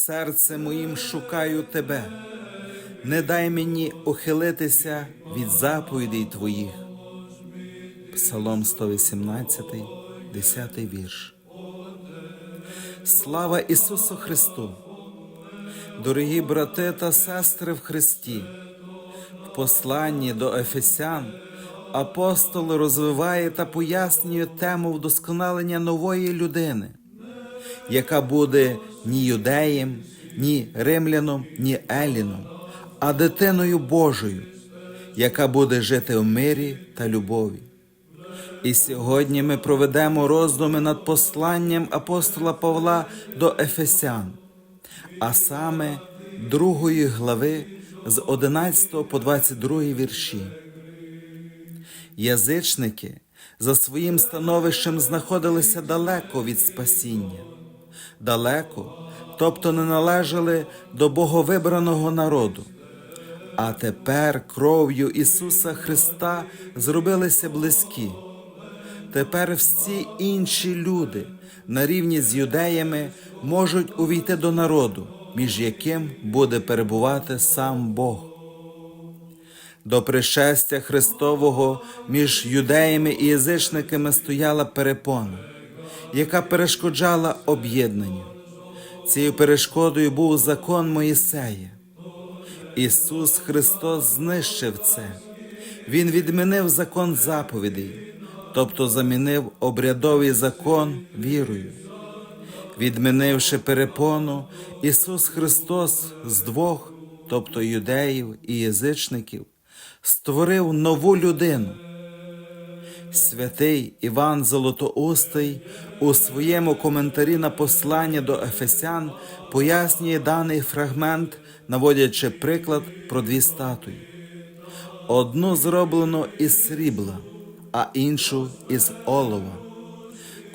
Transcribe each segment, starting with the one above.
серцем моїм шукаю тебе, не дай мені ухилитися від заповідей Твоїх. Псалом 118, 10 вірш. Слава Ісусу Христу! Дорогі брати та сестри в Христі! В посланні до Ефесян апостол розвиває та пояснює тему вдосконалення нової людини яка буде ні юдеєм, ні римляном, ні еліном, а дитиною Божою, яка буде жити в мирі та любові. І сьогодні ми проведемо роздуми над посланням апостола Павла до Ефесян, а саме другої глави з 11 по 22 вірші. Язичники за своїм становищем знаходилися далеко від спасіння далеко, тобто не належали до боговибраного народу. А тепер кров'ю Ісуса Христа зробилися близькі. Тепер всі інші люди на рівні з юдеями можуть увійти до народу, між яким буде перебувати сам Бог. До пришестя Христового між юдеями і язичниками стояла перепона яка перешкоджала об'єднанню. Цією перешкодою був закон Моїсея. Ісус Христос знищив це. Він відмінив закон заповідей, тобто замінив обрядовий закон вірою. Відмінивши перепону, Ісус Христос з двох, тобто юдеїв і язичників, створив нову людину. Святий Іван Золотоустий у своєму коментарі на послання до Ефесян пояснює даний фрагмент, наводячи приклад про дві статуї. Одну зроблено із срібла, а іншу із олова.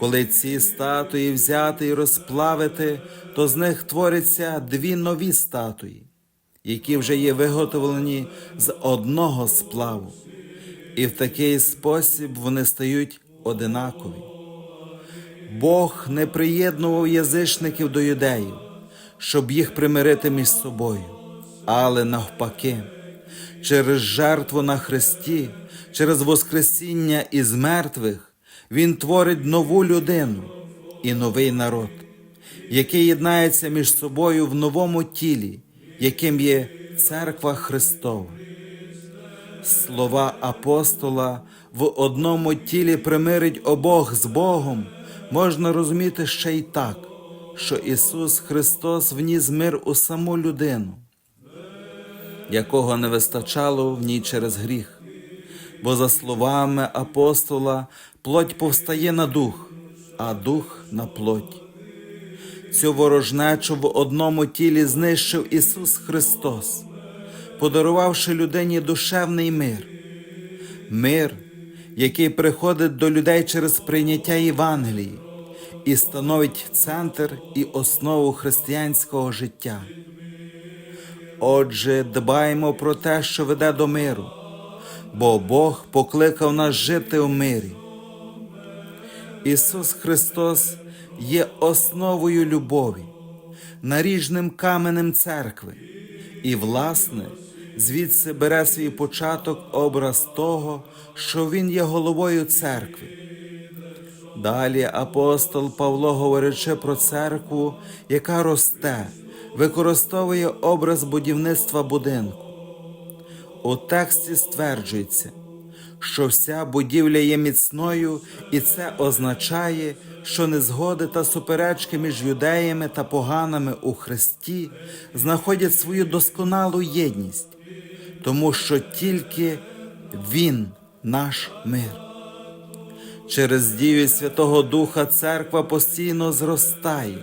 Коли ці статуї взяти і розплавити, то з них творяться дві нові статуї, які вже є виготовлені з одного сплаву і в такий спосіб вони стають одинакові. Бог не приєднував язичників до юдеїв, щоб їх примирити між собою, але навпаки, через жертву на Христі, через Воскресіння із мертвих, Він творить нову людину і новий народ, який єднається між собою в новому тілі, яким є церква Христова слова апостола в одному тілі примирить обох з Богом, можна розуміти ще й так, що Ісус Христос вніс мир у саму людину, якого не вистачало в ній через гріх. Бо, за словами апостола, плоть повстає на дух, а дух на плоть. Цю ворожнечу в одному тілі знищив Ісус Христос подарувавши людині душевний мир, мир, який приходить до людей через прийняття Євангелії і становить центр і основу християнського життя. Отже, дбаємо про те, що веде до миру, бо Бог покликав нас жити у мирі. Ісус Христос є основою любові, наріжним каменем церкви і, власне, звідси бере свій початок образ того, що Він є головою церкви. Далі апостол Павло, говорячи про церкву, яка росте, використовує образ будівництва будинку. У тексті стверджується, що вся будівля є міцною, і це означає, що незгоди та суперечки між юдеями та поганами у Христі знаходять свою досконалу єдність, тому що тільки Він наш мир. Через дію Святого Духа церква постійно зростає,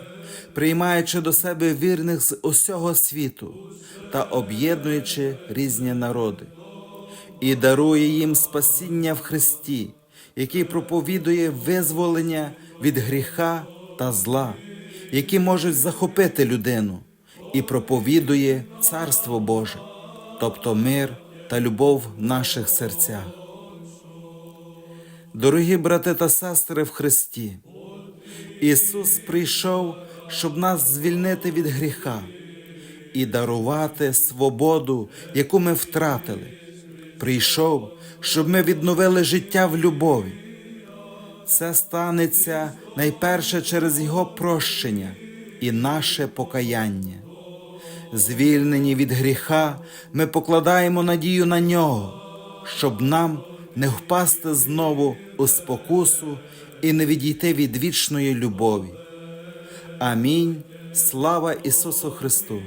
приймаючи до себе вірних з усього світу та об'єднуючи різні народи, і дарує їм спасіння в Христі, який проповідує визволення від гріха та зла, які можуть захопити людину, і проповідує Царство Боже, тобто мир та любов в наших серцях. Дорогі брати та сестри в Христі, Ісус прийшов, щоб нас звільнити від гріха і дарувати свободу, яку ми втратили. Прийшов, щоб ми відновили життя в любові. Це станеться найперше через Його прощення і наше покаяння. Звільнені від гріха, ми покладаємо надію на нього, щоб нам не впасти знову у спокусу і не відійти від вічної любові. Амінь. Слава Ісусу Христу!